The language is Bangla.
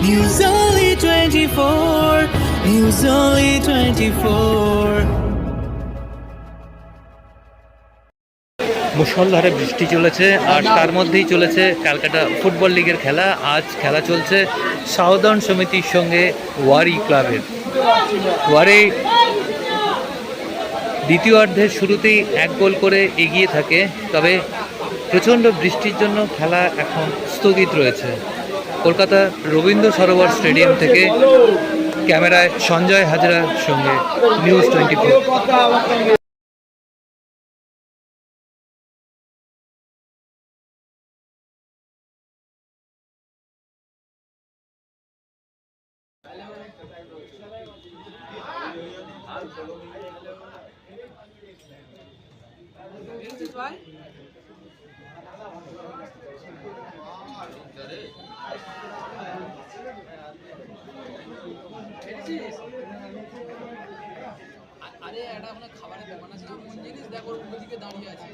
News Only 24. News Only 24. মুষলধারে বৃষ্টি চলেছে আর তার মধ্যেই চলেছে ক্যালকাটা ফুটবল লিগের খেলা আজ খেলা চলছে সাউদার্ন সমিতির সঙ্গে ওয়ারি ক্লাবের ওয়ারি দ্বিতীয়ার্ধের শুরুতেই এক গোল করে এগিয়ে থাকে তবে প্রচণ্ড বৃষ্টির জন্য খেলা এখন স্থগিত রয়েছে কলকাতা রবীন্দ্র সরোবর স্টেডিয়াম থেকে ক্যামেরায় সঞ্জয় হাজরার সঙ্গে নিউজ টোয়েন্টি ফোর। আরে একটা ওখানে খাবারের দোকান আছে কোন জিনিস দেখো ওদিকে দাঁড়িয়ে আছে।